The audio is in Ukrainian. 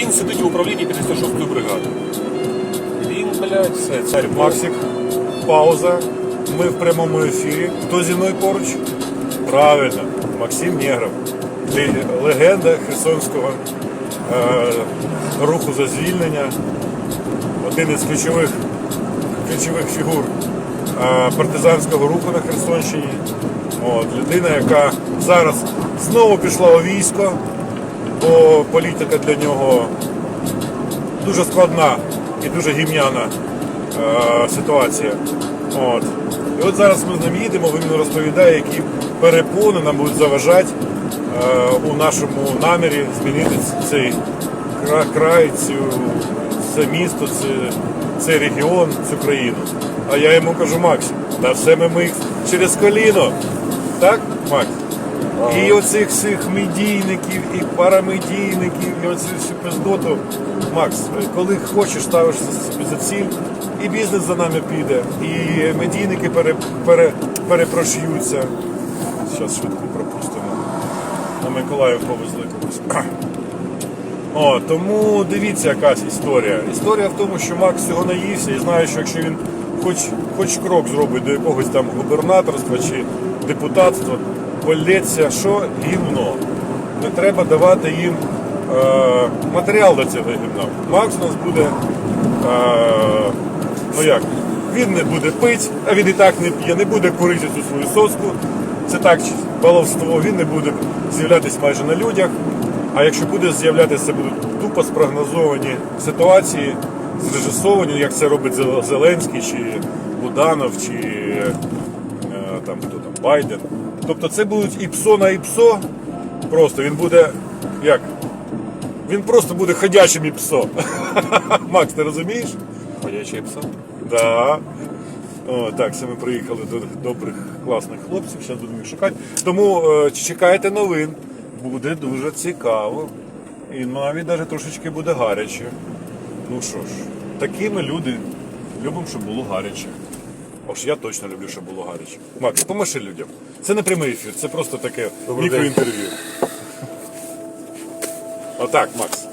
він сидить у управлінні 56-ї бригади. Він, блядь, все, царь Бог. Максик, пауза. Ми в прямому ефірі. Хто зі мною поруч? Правильно, Максим Негров. Ле- Легенда Херсонського е, руху за звільнення. Один із ключових, ключових фігур е, партизанського руху на Херсонщині. От, людина, яка зараз знову пішла у військо, бо політика для нього дуже складна і дуже гімняна е, ситуація. От. І от зараз ми з ним їдемо, він мені розповідає, які перепони нам будуть заважати е, у нашому намірі змінити цей край, цю, це місто, це, цей регіон, цю країну. А я йому кажу, Макс, та все ми, ми через коліно. Так, Макс? І оцих всіх медійників, і парамедійників, і оцю всю пиздоту. Макс, коли хочеш, ставиш собі за ціль, і бізнес за нами піде, і медійники пере, пере, перепрошуються. Зараз швидко пропустимо. На Миколаїв повезли когось. О, тому дивіться якась історія. Історія в тому, що Макс цього наївся і знає, що якщо він хоч, хоч крок зробить до якогось там губернаторства чи депутатства, полється що гівно. Не треба давати їм е, матеріал до цього гівна. Макс у нас буде. Е, ну як? Він не буде пити, а він і так не п'є, не буде курити цю свою соску. Це так баловство, він не буде з'являтися майже на людях. А якщо буде з'являтися, будуть тупо спрогнозовані ситуації, зрежисовані, як це робить Зеленський, чи Буданов, чи е, там хто там Байден. Тобто це будуть і псо на іпсо. Просто він буде як? Він просто буде ходячим іпсо. Макс, ти розумієш? Ходячий пса. Да. О, так, це ми приїхали до добрих, класних хлопців, зараз будемо їх шукати. Тому е, чекайте новин. Буде дуже цікаво. І навіть навіть трошечки буде гаряче. Ну що ж, такі ми люди любимо, щоб було гаряче. Ось я точно люблю, щоб було гаряче. Макс, помаши людям. Це не прямий ефір, це просто таке Добрий мікроінтерв'ю. Отак, Макс.